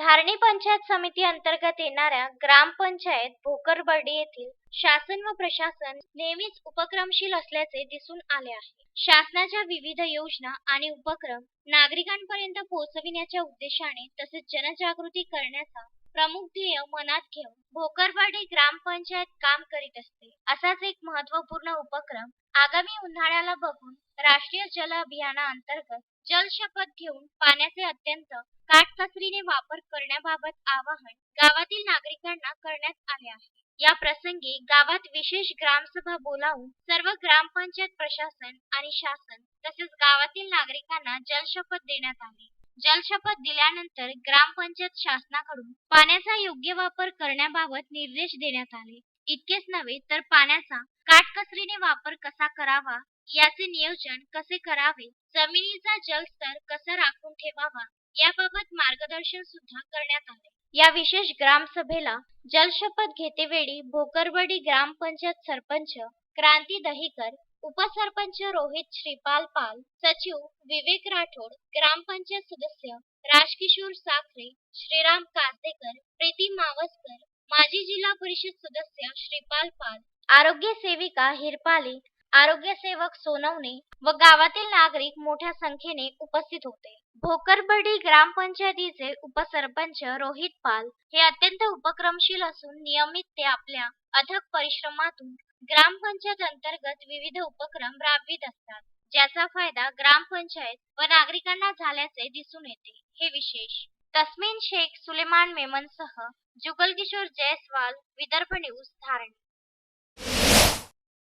धारणी पंचायत समिती अंतर्गत येणाऱ्या ग्रामपंचायत भोकरबर्डी येथील शासन व प्रशासन नेहमीच उपक्रमशील असल्याचे दिसून आले आहे. शासनाच्या विविध योजना आणि उपक्रम नागरिकांपर्यंत पोहोचविण्याच्या उद्देशाने तसेच जनजागृती करण्याचा प्रमुख ध्येय मनात घेऊन भोकरवाडी ग्रामपंचायत काम करीत असते. असाच एक महत्त्वपूर्ण उपक्रम आगामी उन्हाळ्याला बघून राष्ट्रीय जल अभियानाअंतर्गत जल शपथ घेऊन पाण्याचे अत्यंत काटकसरीने वापर करण्याबाबत आवाहन गावातील नागरिकांना करण्यात आले आहे. या प्रसंगी गावात विशेष ग्रामसभा बोलावून सर्व ग्रामपंचायत प्रशासन आणि शासन तसेच गावातील नागरिकांना जलशपथ देण्यात आली. जलशपथ दिल्यानंतर ग्रामपंचायत शासनाकडून पाण्याचा योग्य वापर करण्याबाबत निर्देश देण्यात आले. इतकेच नव्हे तर पाण्याचा काटकसरीने वापर कसा करावा याचे नियोजन कसे करावे जमिनीचा जलस्तर कसा राखून ठेवावा याबाबत मार्गदर्शन सुद्धा करण्यात आले. या विशेष ग्रामसभेला जलशपथ घेतेवेळी भोकरबडी ग्रामपंचायत सरपंच क्रांती दहीकर उपसरपंच रोहित श्रीपाल पाल सचिव विवेक राठोड ग्रामपंचायत सदस्य राजकिशोर साखरे श्रीराम कासेकर प्रीती मावसकर माजी जिल्हा परिषद सदस्य श्रीपाल पाल आरोग्य सेविका हिरपाली आरोग्य सेवक सोनवणे व गावातील नागरिक मोठ्या संख्येने उपस्थित होते. भोकरबडी ग्रामपंचायतीचे उपसरपंच रोहित पाल हे अत्यंत उपक्रमशील असून नियमित ते आपल्या अथक परिश्रमातून ग्रामपंचायत अंतर्गत विविध उपक्रम राबवित असतात. ज्याचा फायदा ग्रामपंचायत व नागरिकांना झाल्याचे दिसून येते. हे विशेष तस्मिन शेख सुलेमान मेमनसह जुगल किशोर जयस्वाल विदर्भ न्यूज धारणी